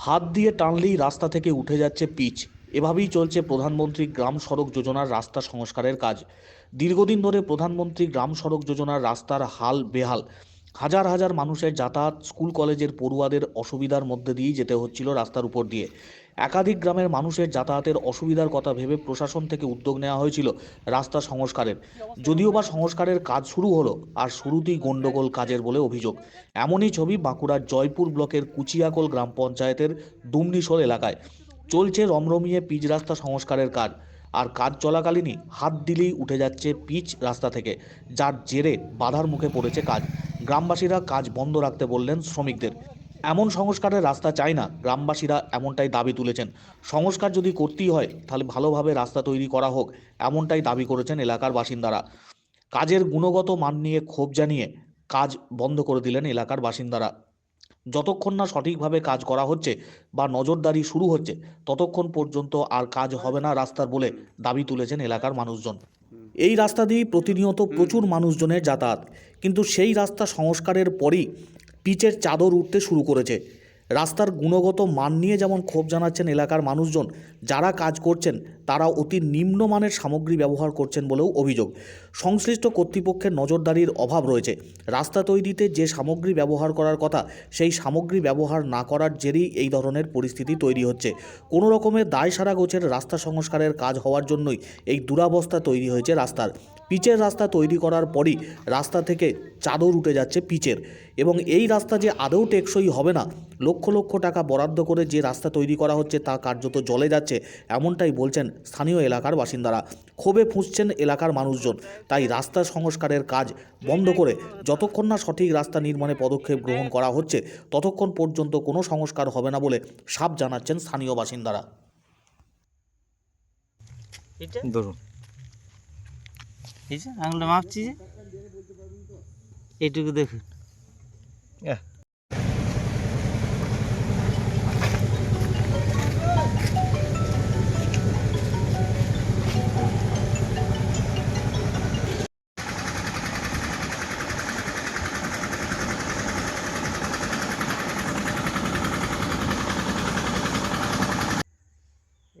হাত দিয়ে টানলেই রাস্তা থেকে উঠে যাচ্ছে পিচ। এভাবেই চলছে প্রধানমন্ত্রী গ্রাম সড়ক যোজনার রাস্তা সংস্কারের কাজ। দীর্ঘদিন ধরে প্রধানমন্ত্রী গ্রাম সড়ক যোজনার রাস্তার হাল বেহাল। হাজার হাজার মানুষের যাতায়াত স্কুল, কলেজের পড়ুয়াদের অসুবিধার মধ্যে দিয়েই যেতে হচ্ছিল রাস্তার উপর দিয়ে। একাধিক গ্রামের মানুষের যাতায়াতের অসুবিধার কথা ভেবে প্রশাসন থেকে উদ্যোগ নেওয়া হয়েছিল রাস্তা সংস্কারের। যদিও বা সংস্কারের কাজ শুরু হলো, আর শুরুতেই গন্ডগোল কাজের বলে অভিযোগ। এমনই ছবি বাঁকুড়ার জয়পুর ব্লকের কুচিয়াকোল গ্রাম পঞ্চায়েতের দুমনিশোল এলাকায়। চলছে রমরমিয়ে পিচ রাস্তা সংস্কারের কাজ, আর কাজ চলাকালীনই হাত দিলেই উঠে যাচ্ছে পিচ রাস্তা থেকে, যার জেরে বাধার মুখে পড়েছে কাজ। গ্রামবাসীরা কাজ বন্ধ রাখতে বললেন শ্রমিকদের। এমন সংস্কারের রাস্তা চায় না, গ্রামবাসীরা এমনটাই দাবি তুলেছেন। সংস্কার যদি করতেই হয়, তাহলে ভালোভাবে রাস্তা তৈরি করা হোক, এমনটাই দাবি করেছেন এলাকার বাসিন্দারা। কাজের গুণগত মান নিয়ে ক্ষোভ জানিয়ে কাজ বন্ধ করে দিলেন এলাকার বাসিন্দারা। যতক্ষণ না সঠিকভাবে কাজ করা হচ্ছে বা নজরদারি শুরু হচ্ছে, ততক্ষণ পর্যন্ত আর কাজ হবে না রাস্তার বলে দাবি তুলেছেন এলাকার মানুষজন। এই রাস্তা দিয়েই প্রতিনিয়ত প্রচুর মানুষজনের যাতায়াত। কিন্তু সেই রাস্তা সংস্কারের পরই পিচের চাদর উঠতে শুরু করেছে। রাস্তার গুণগত মান নিয়ে যেমন ক্ষোভ জানাচ্ছেন এলাকার মানুষজন, যারা কাজ করছেন তারা অতি নিম্নমানের সামগ্রী ব্যবহার করছেন বলেও অভিযোগ। সংশ্লিষ্ট কর্তৃপক্ষের নজরদারির অভাব রয়েছে। রাস্তা তৈরিতে যে সামগ্রী ব্যবহার করার কথা, সেই সামগ্রী ব্যবহার না করার জেরেই এই ধরনের পরিস্থিতি তৈরি হচ্ছে। কোনো রকমের দায় সারা গোছের রাস্তা সংস্কারের কাজ হওয়ার জন্যই এই দুরাবস্থা তৈরি হয়েছে রাস্তার। পিচের রাস্তা তৈরি করার পরই রাস্তা থেকে চাদর উঠে যাচ্ছে পিচের। এবং এই রাস্তা যে আদৌ টেকসই হবে না লক্ষ লক্ষ টাকা বরাদ্দ করে যে রাস্তা তৈরি করা হচ্ছে তা কার্যত জলে যাচ্ছে এমনটাই বলছেন স্থানীয় এলাকার বাসিন্দারা। ক্ষোভে ফুঁসছেন এলাকার মানুষজন। তাই রাস্তা সংস্কারের কাজ বন্ধ করে যতক্ষণ না সঠিক রাস্তা নির্মাণে পদক্ষেপ গ্রহণ করা হচ্ছে ততক্ষণ পর্যন্ত কোনো সংস্কার হবে না বলে সাপ জানাচ্ছেন স্থানীয় বাসিন্দারা। ধরুন। এই যে আঙুলটা মাপছি যে। এইটুকু দেখুন।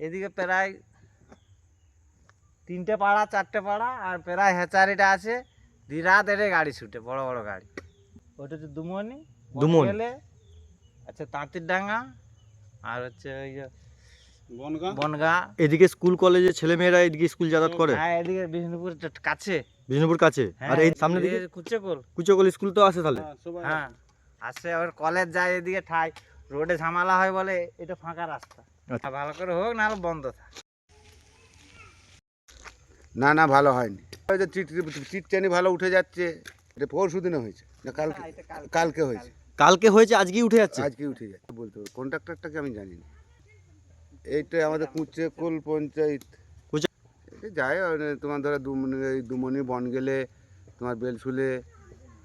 এদিকে প্রায় তিনটে পাড়া চারটে পাড়া আর প্রায় হেচারিটা আছে। দিরাত এড়ে গাড়ি ছুটে বড় বড় গাড়ি। ওটা হচ্ছে দুমনি। দুমনি। আচ্ছা তাঁতির ডাঙ্গা আর হচ্ছে ওই যে বনগা। এদিকে স্কুল কলেজে ছেলেমেয়েরা এদিকে স্কুল যাতায়াত করে? হ্যাঁ এদিকে বিষ্ণুপুর কাছে। বিষ্ণুপুর কাছে? আর এই সামনে দিকে? কুচেকোল। কুচকল স্কুল তো আছে তাহলে? হ্যাঁ আসে আবার কলেজ যায় এদিকে ঠাই। রোডে ঝামেলা হয় বলে এটা ফাঁকা রাস্তা। আচ্ছা। ভালো করে হোক নাহলে বন্ধ থাক। না না ভালো হয়নি। ওই যে চিট চিটচানি ভালো উঠে যাচ্ছে এটা পরশু দিনে হয়েছে না কালকে? কালকে। হয়েছে। কালকে হয়েছে আজকেই উঠে যাচ্ছে? আজকে উঠে যাচ্ছে। বলতে হবে কন্ট্রাক্টরটাকে আমি জানি না। এইটা আমাদের কুচে কোল পঞ্চায়েত। কুচে- যায় মানে তোমার ধরো দুমনি এই দুমনি বন গেলে তোমার বেলসুলে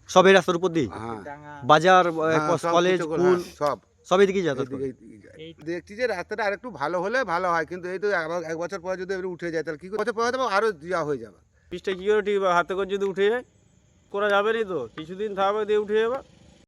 সব এই রাস্তার উপর দিয়ে? হ্যাঁ। বাজার হ্যাঁ, কলেজ স্কুল? হ্যাঁ, সব। সব এদিকেই যাতায়াত করে এদিকে এদিকে যায়। দেখছি যে রাস্তাটা আরেকটু ভালো হলে ভালো হয় কিন্তু এই তো এক বছর পরে যদি এবারে উঠে যায় তাহলে কি করে? বছর পরে তো আরও দেওয়া হয়ে যাবে পিসটা কী করে ঠিক হাতে করে যদি উঠে যায় করা যাবে না তো কিছুদিন থাকবে দিয়ে উঠে যাবে